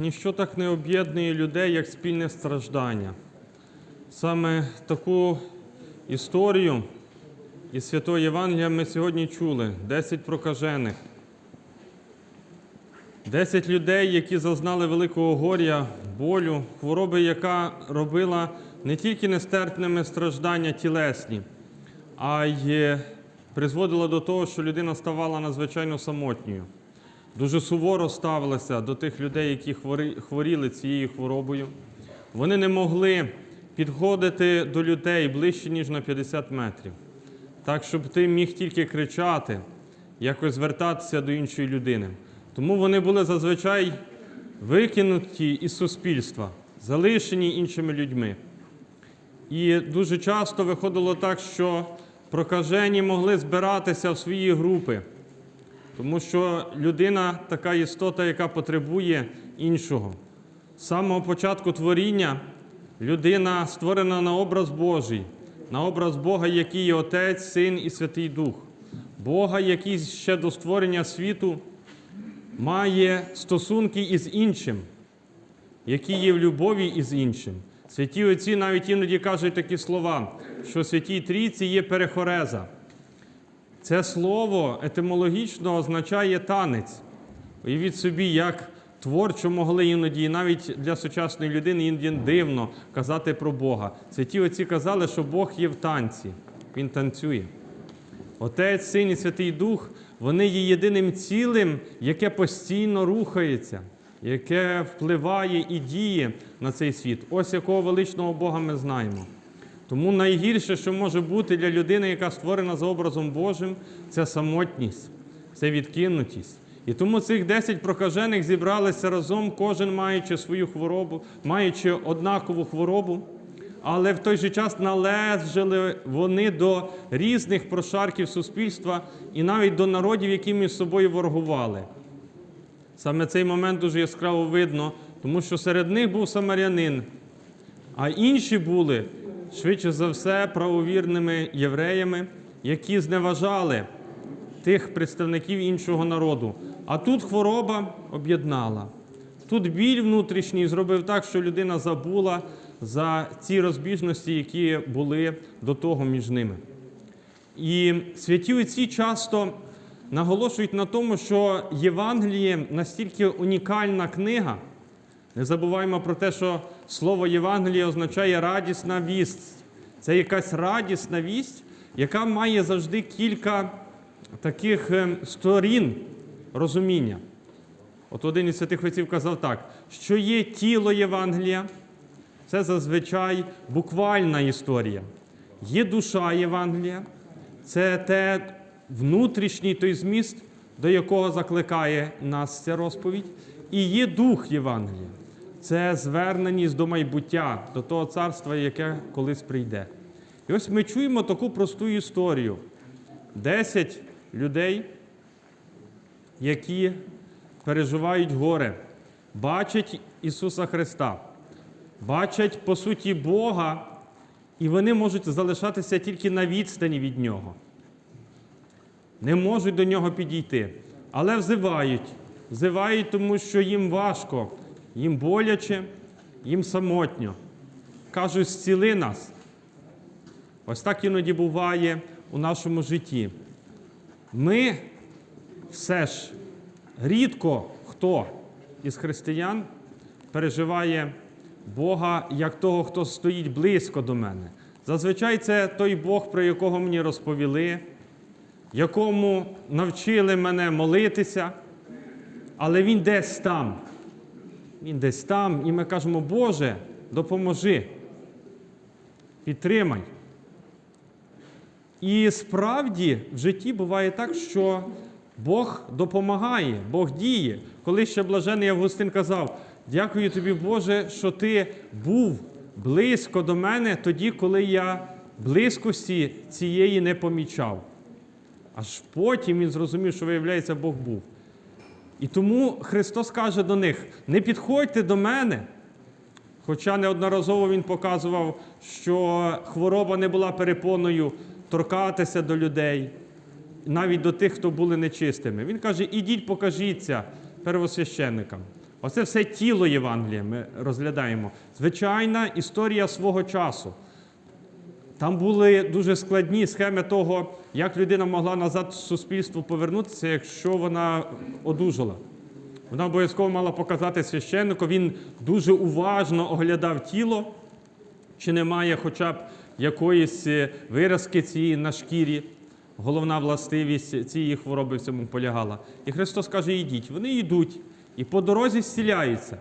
Ніщо так не об'єднує людей, як спільне страждання. Саме таку історію із Святого Євангелія ми сьогодні чули: 10 прокажених, 10 людей, які зазнали великого горя, болю, хвороби, яка робила не тільки нестерпними страждання тілесні, а й призводила до того, що людина ставала надзвичайно самотньою дуже суворо ставилася до тих людей, які хворіли цією хворобою. Вони не могли підходити до людей ближче, ніж на 50 метрів. Так, щоб ти міг тільки кричати, якось звертатися до іншої людини. Тому вони були зазвичай викинуті із суспільства, залишені іншими людьми. І дуже часто виходило так, що прокажені могли збиратися в свої групи. Тому що людина така істота, яка потребує іншого. З самого початку творіння людина створена на образ Божий, на образ Бога, який є Отець, Син і Святий Дух. Бога, який ще до створення світу має стосунки із іншим, який є в любові із іншим. Святі отці навіть іноді кажуть такі слова, що святій трійці є перехореза. Це слово етимологічно означає танець. Уявіть собі, як творчо могли іноді, і навіть для сучасної людини іноді дивно казати про Бога. Святі отці казали, що Бог є в танці, Він танцює. Отець, Син і Святий Дух, вони є єдиним цілим, яке постійно рухається, яке впливає і діє на цей світ. Ось якого величного Бога ми знаємо. Тому найгірше, що може бути для людини, яка створена за образом Божим, це самотність, це відкинутість. І тому цих 10 прокажених зібралися разом, кожен маючи свою хворобу, маючи однакову хворобу, але в той же час належали вони до різних прошарків суспільства і навіть до народів, які між собою ворогували. Саме цей момент дуже яскраво видно, тому що серед них був самарянин, а інші були, швидше за все, правовірними євреями, які зневажали тих представників іншого народу. А тут хвороба об'єднала. Тут біль внутрішній зробив так, що людина забула за ці розбіжності, які були до того між ними. І святі отці часто наголошують на тому, що Євангеліє настільки унікальна книга. Не забуваємо про те, що слово Євангеліє означає радісна вість. Це якась радісна вість, яка має завжди кілька таких е, сторін розуміння. От один із святих отців казав так, що є тіло Євангелія, це зазвичай буквальна історія. Є душа Євангелія, це те внутрішній той зміст, до якого закликає нас ця розповідь. І є дух Євангелія. Це зверненість до майбуття, до того царства, яке колись прийде. І ось ми чуємо таку просту історію: десять людей, які переживають горе, бачать Ісуса Христа, бачать по суті Бога, і вони можуть залишатися тільки на відстані від Нього. Не можуть до нього підійти, але взивають. Взивають, тому що їм важко, їм боляче, їм самотньо. Кажуть, зціли нас. Ось так іноді буває у нашому житті. Ми все ж рідко хто із християн переживає Бога як того, хто стоїть близько до мене. Зазвичай це той Бог, про якого мені розповіли, якому навчили мене молитися, але він десь там. Він десь там, і ми кажемо, Боже, допоможи, підтримай. І справді в житті буває так, що Бог допомагає, Бог діє. Коли ще блажений Августин казав, дякую тобі, Боже, що ти був близько до мене тоді, коли я близькості цієї не помічав. Аж потім він зрозумів, що, виявляється, Бог був. І тому Христос каже до них: не підходьте до мене. Хоча неодноразово Він показував, що хвороба не була перепоною торкатися до людей, навіть до тих, хто були нечистими. Він каже: ідіть, покажіться первосвященникам. Оце все тіло Євангелія ми розглядаємо. Звичайна історія свого часу. Там були дуже складні схеми того, як людина могла назад в суспільство повернутися, якщо вона одужала. Вона обов'язково мала показати священнику, він дуже уважно оглядав тіло, чи немає хоча б якоїсь е, виразки цієї на шкірі. Головна властивість цієї хвороби в цьому полягала. І Христос каже: йдіть. Вони йдуть і по дорозі зціляються.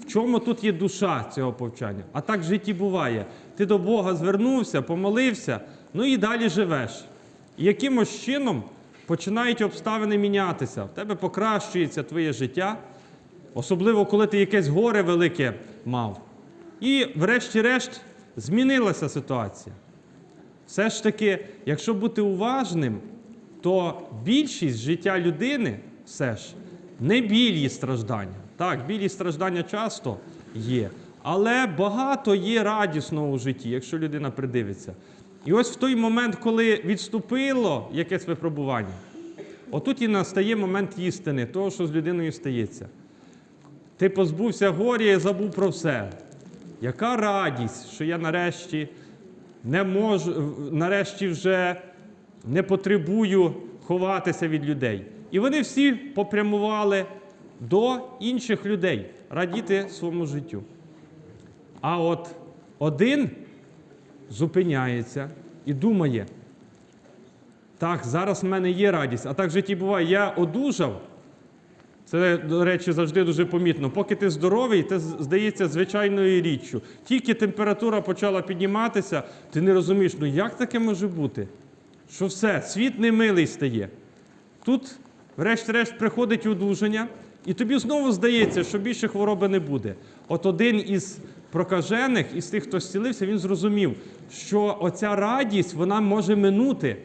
В чому тут є душа цього повчання? А так в житті буває. Ти до Бога звернувся, помолився, ну і далі живеш. І якимось чином починають обставини мінятися. В тебе покращується твоє життя, особливо коли ти якесь горе велике мав. І, врешті-решт, змінилася ситуація. Все ж таки, якщо бути уважним, то більшість життя людини все ж не біль і страждання. Так, біль і страждання часто є, але багато є радісного у житті, якщо людина придивиться. І ось в той момент, коли відступило якесь випробування, отут і настає момент істини, того, що з людиною стається. Ти позбувся горя і забув про все. Яка радість, що я нарешті не можу, нарешті вже не потребую ховатися від людей. І вони всі попрямували до інших людей радіти своєму життю. А от один зупиняється і думає, так, зараз в мене є радість, а так в житті буває, я одужав. Це, до речі, завжди дуже помітно. Поки ти здоровий, це здається звичайною річчю. Тільки температура почала підніматися, ти не розумієш, ну як таке може бути? Що все, світ немилий стає. Тут, врешті-решт, приходить одужання, і тобі знову здається, що більше хвороби не буде. От один із прокажених, із тих, хто зцілився, він зрозумів, що оця радість вона може минути.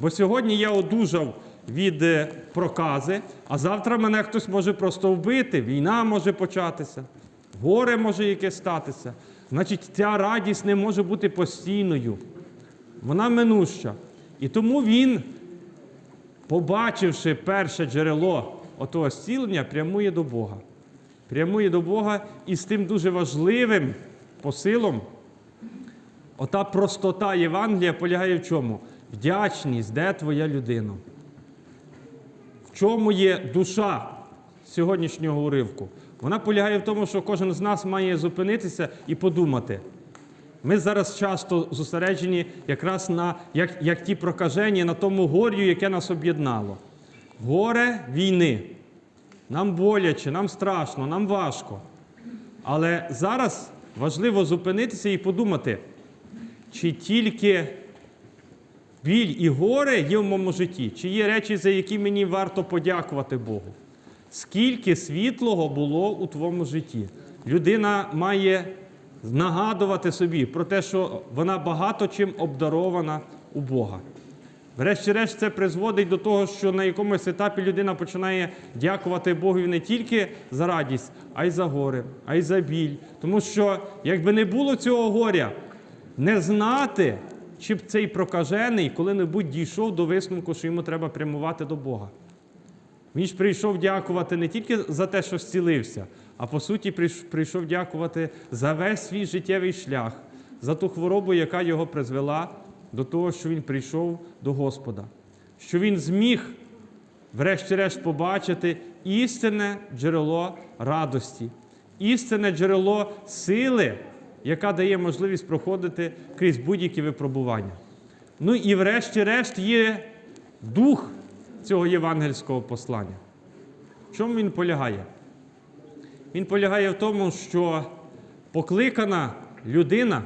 Бо сьогодні я одужав від е, прокази, а завтра мене хтось може просто вбити, війна може початися, горе може якесь статися. Значить, ця радість не може бути постійною. Вона минуща. І тому він, побачивши перше джерело отого зцілення, прямує до Бога. Прямує до Бога і з тим дуже важливим посилом. Ота простота Євангелія полягає в чому? Вдячність, де твоя людина? В чому є душа сьогоднішнього уривку? Вона полягає в тому, що кожен з нас має зупинитися і подумати. Ми зараз часто зосереджені якраз на як, як ті прокажені, на тому горю, яке нас об'єднало. Горе війни. Нам боляче, нам страшно, нам важко. Але зараз важливо зупинитися і подумати, чи тільки біль і горе є в моєму житті, чи є речі, за які мені варто подякувати Богу. Скільки світлого було у твоєму житті? Людина має нагадувати собі про те, що вона багато чим обдарована у Бога. Врешті-решт, це призводить до того, що на якомусь етапі людина починає дякувати Богу не тільки за радість, а й за горе, а й за біль. Тому що, якби не було цього горя, не знати, чи б цей прокажений коли-небудь дійшов до висновку, що йому треба прямувати до Бога. Він ж прийшов дякувати не тільки за те, що зцілився, а по суті прийшов дякувати за весь свій життєвий шлях, за ту хворобу, яка його призвела до того, що він прийшов до Господа, що він зміг, врешті-решт, побачити істинне джерело радості, істинне джерело сили, яка дає можливість проходити крізь будь-які випробування. Ну і врешті-решт є дух цього євангельського послання. В чому він полягає? Він полягає в тому, що покликана людина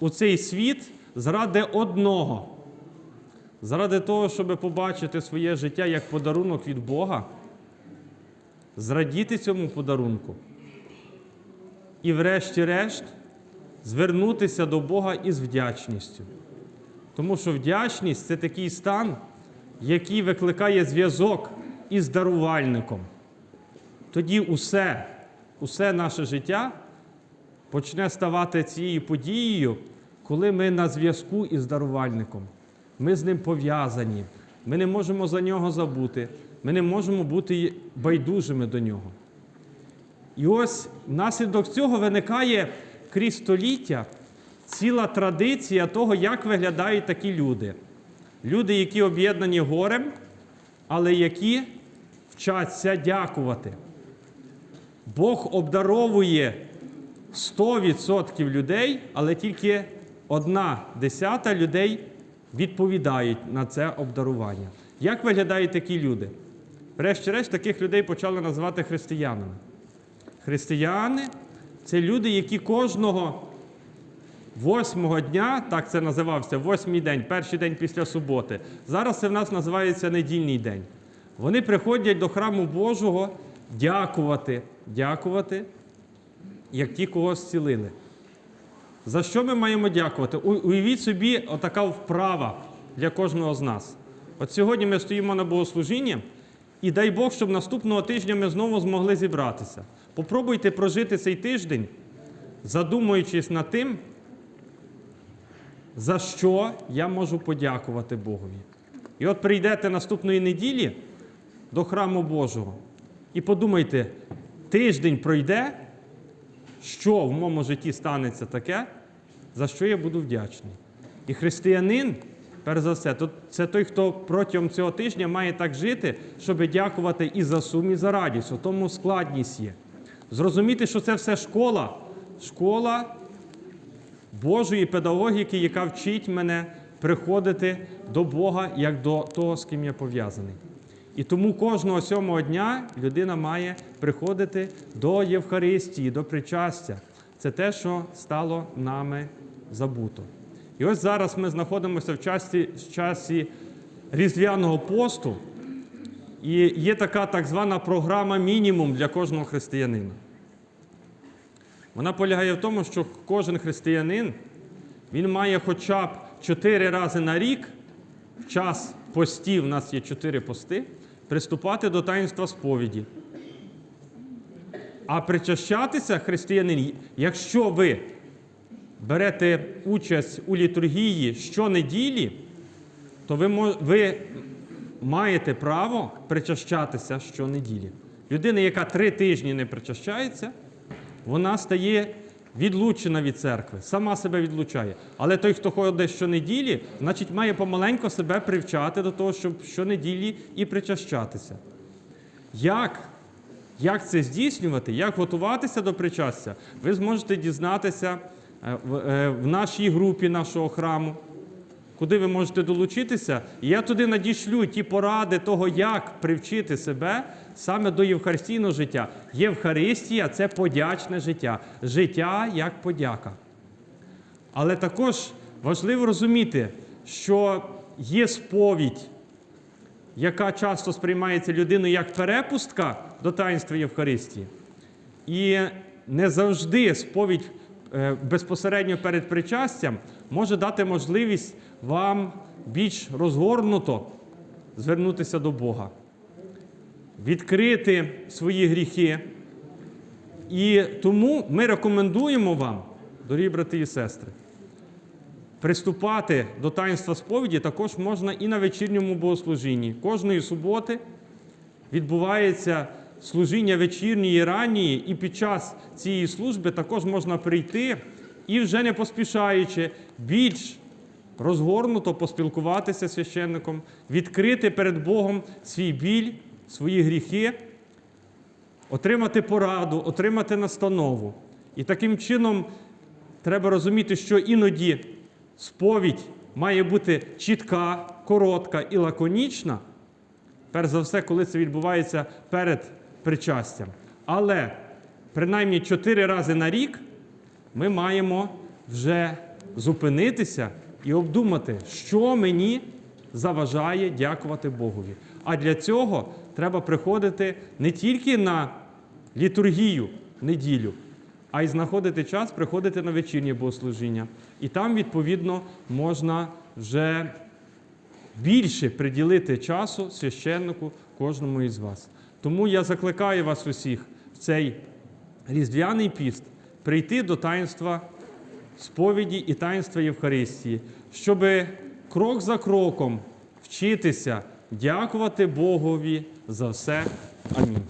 у цей світ заради одного, заради того, щоб побачити своє життя як подарунок від Бога, зрадіти цьому подарунку і, врешті-решт, звернутися до Бога із вдячністю. Тому що вдячність це такий стан, який викликає зв'язок із дарувальником. Тоді усе, усе наше життя почне ставати цією подією, коли ми на зв'язку із дарувальником. Ми з ним пов'язані. Ми не можемо за нього забути. Ми не можемо бути байдужими до нього. І ось внаслідок цього виникає крізь століття ціла традиція того, як виглядають такі люди. Люди, які об'єднані горем, але які вчаться дякувати. Бог обдаровує 100% людей, але тільки одна десята людей відповідають на це обдарування. Як виглядають такі люди? Врешті-решт, таких людей почали називати християнами. Християни це люди, які кожного восьмого дня, так це називався, восьмий день, перший день після суботи. Зараз це в нас називається недільний день. Вони приходять до храму Божого дякувати, дякувати, як ті, кого зцілили. За що ми маємо дякувати? Уявіть собі, отака вправа для кожного з нас. От сьогодні ми стоїмо на богослужінні, і дай Бог, щоб наступного тижня ми знову змогли зібратися. Попробуйте прожити цей тиждень, задумуючись над тим, за що я можу подякувати Богові. І от прийдете наступної неділі до храму Божого і подумайте, тиждень пройде, що в моєму житті станеться таке, за що я буду вдячний. І християнин, перш за все, то це той, хто протягом цього тижня має так жити, щоб дякувати і за сум, і за радість. У тому складність є. Зрозуміти, що це все школа, школа Божої педагогіки, яка вчить мене приходити до Бога як до того, з ким я пов'язаний. І тому кожного сьомого дня людина має приходити до Євхаристії, до причастя. Це те, що стало нами забуто. І ось зараз ми знаходимося в часі, в часі Різдвяного посту, і є така так звана програма мінімум для кожного християнина. Вона полягає в тому, що кожен християнин він має хоча б чотири рази на рік, в час постів, у нас є чотири пости, приступати до таїнства сповіді. А причащатися християнин, якщо ви берете участь у літургії щонеділі, то ви, ви маєте право причащатися щонеділі. Людина, яка три тижні не причащається, вона стає відлучена від церкви, сама себе відлучає. Але той, хто ходить щонеділі, значить має помаленько себе привчати до того, щоб щонеділі і причащатися. Як? Як це здійснювати, як готуватися до причастя, ви зможете дізнатися е, е, в нашій групі нашого храму, куди ви можете долучитися. І я туди надішлю ті поради того, як привчити себе саме до євхаристійного життя. Євхаристія це подячне життя, життя як подяка. Але також важливо розуміти, що є сповідь, яка часто сприймається людиною як перепустка до таїнства Євхаристії. І не завжди сповідь е, безпосередньо перед причастям може дати можливість вам більш розгорнуто звернутися до Бога, відкрити свої гріхи. І тому ми рекомендуємо вам, дорогі брати і сестри, приступати до таїнства сповіді також можна і на вечірньому богослужінні. Кожної суботи відбувається служіння вечірньої ранньої, і під час цієї служби також можна прийти і вже не поспішаючи більш розгорнуто поспілкуватися з священником, відкрити перед Богом свій біль, свої гріхи, отримати пораду, отримати настанову. І таким чином треба розуміти, що іноді сповідь має бути чітка, коротка і лаконічна, перш за все, коли це відбувається перед причастям. Але принаймні чотири рази на рік ми маємо вже зупинитися і обдумати, що мені заважає дякувати Богові. А для цього треба приходити не тільки на літургію неділю, а й знаходити час приходити на вечірнє богослужіння. І там, відповідно, можна вже більше приділити часу священнику кожному із вас. Тому я закликаю вас усіх в цей різдвяний піст прийти до таїнства сповіді і таїнства Євхаристії, щоб крок за кроком вчитися дякувати Богові за все. Амінь.